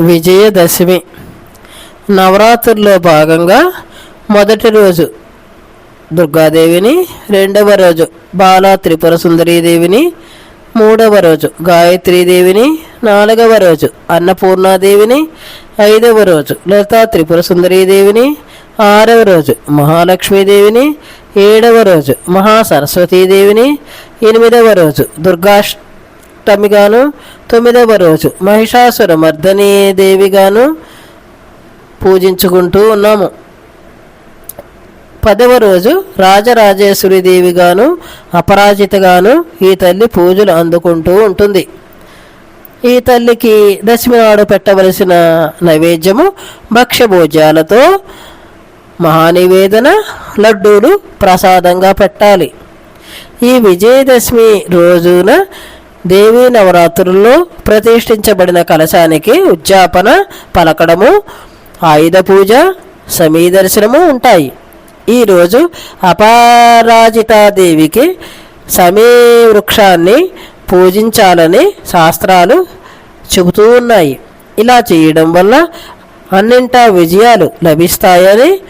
విజయదశమి. నవరాత్రుల్లో భాగంగా మొదటి రోజు దుర్గాదేవిని రెండవ రోజు బాలా త్రిపుర సుందరీదేవిని మూడవ రోజు గాయత్రీదేవిని నాలుగవ రోజు అన్నపూర్ణాదేవిని ఐదవ రోజు లతా త్రిపుర సుందరీదేవిని ఆరవ రోజు మహాలక్ష్మీదేవిని ఏడవ రోజు మహాసరస్వతీదేవిని ఎనిమిదవ రోజు దుర్గాష్టమిగాను తొమ్మిదవ రోజు మహిషాసుర మర్దనీ దేవిగాను పూజించుకుంటూ ఉన్నాము. పదవ రోజు రాజరాజేశ్వరి దేవిగాను అపరాజితగాను ఈ తల్లి పూజలు అందుకుంటూ ఉంటుంది. ఈ తల్లికి దశమి నాడు పెట్టవలసిన నైవేద్యము భక్ష్యభోజ్యాలతో మహానివేదన లడ్డూలు ప్రసాదంగా పెట్టాలి. ఈ విజయదశమి రోజున దేవీ నవరాత్రుల్లో ప్రతిష్ఠించబడిన కలశానికి ఉద్యాపన పలకడము ఆయుధ పూజ సమీ దర్శనము ఉంటాయి. ఈరోజు అపరాజితాదేవికి సమీ వృక్షాన్ని పూజించాలని శాస్త్రాలు చెబుతూ ఉన్నాయి. ఇలా చేయడం వల్ల అన్నింటా విజయాలు లభిస్తాయని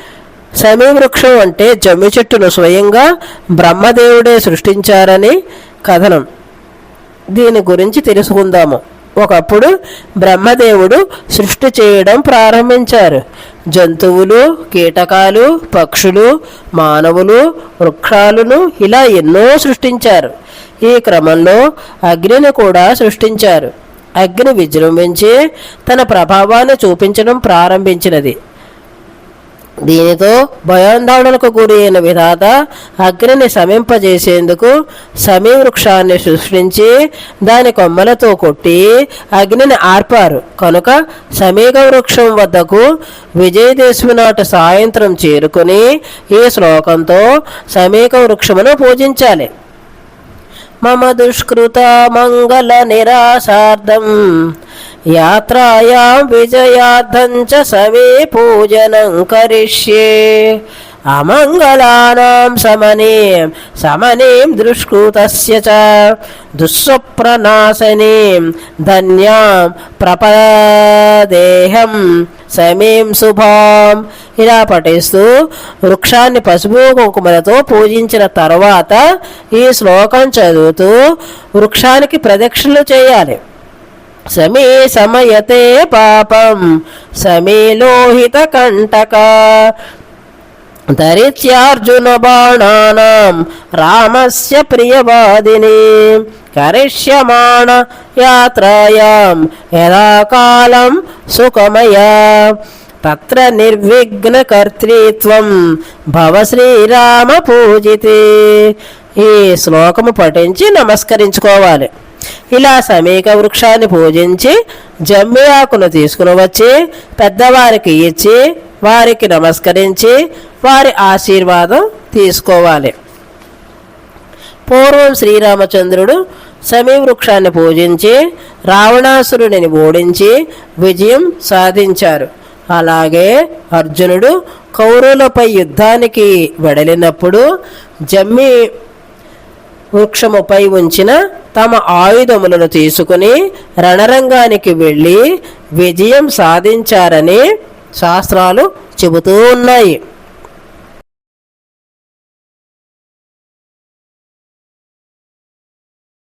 సమీ వృక్షం అంటే జమ్మి చెట్టును స్వయంగా బ్రహ్మదేవుడే సృష్టించారని కథనం. దీని గురించి తెలుసుకుందాము. ఒకప్పుడు బ్రహ్మదేవుడు సృష్టి చేయడం ప్రారంభించారు. జంతువులు కీటకాలు పక్షులు మానవులు వృక్షాలను ఇలా ఎన్నో సృష్టించారు. ఈ క్రమంలో అగ్నిని కూడా సృష్టించారు. అగ్ని విజృంభించి తన ప్రభావాన్ని చూపించడం ప్రారంభించినది. దీనితో భయాందోళనకు గురి అయిన విధాత అగ్నిని శమింపజేసేందుకు సమీ వృక్షాన్ని సృష్టించి దాని కొమ్మలతో కొట్టి అగ్నిని ఆర్పారు. కనుక సమీక వృక్షం వద్దకు విజయదశమి నాటి సాయంత్రం చేరుకుని ఈ శ్లోకంతో సమీక వృక్షమును పూజించాలి. మమ దుష్కృత మంగళ నిరాశార్థం యాత్రాయాం విజయార్థం చ సమే పూజనం కరిష్యే అమంగళానాం సమనీం సమనీం దుష్కృతస్య చ దుస్వప్రనాశనీం ధన్యాం ప్రపదేహం సమీం శుభాం ఇలా పఠిస్తూ వృక్షాన్ని పసుపు కుంకుమలతో పూజించిన తర్వాత ఈ శ్లోకం చదువుతూ వృక్షానికి ప్రదక్షిణలు చేయాలి. సమీ సమయతే పాపం సమీ లోహిత కంటక. ధరిత్యార్జున బాణానాం రామస్య ప్రియవాదిని. కరిష్యమాణ యాత్రాయాం యదా కాలం సుఖమయ. తత్ర నిర్విఘ్న కర్తృత్వం భవ శ్రీరామ పూజితే ఈ శ్లోకము పఠించి నమస్కరించుకోవాలి. ఇలా సమీక వృక్షాన్ని పూజించి జమ్మి ఆకును తీసుకుని వచ్చి పెద్దవారికి ఇచ్చి వారికి నమస్కరించి వారి ఆశీర్వాదం తీసుకోవాలి. పూర్వం శ్రీరామచంద్రుడు సమీ వృక్షాన్ని పూజించి రావణాసురుడిని ఓడించి విజయం సాధించారు. అలాగే అర్జునుడు కౌరవులపై యుద్ధానికి వెడలినప్పుడు జమ్మి వృక్షముపై ఉంచిన తమ ఆయుధములను తీసుకుని రణరంగానికి వెళ్ళి విజయం సాధించారని శాస్త్రాలు చెబుతూ ఉన్నాయి.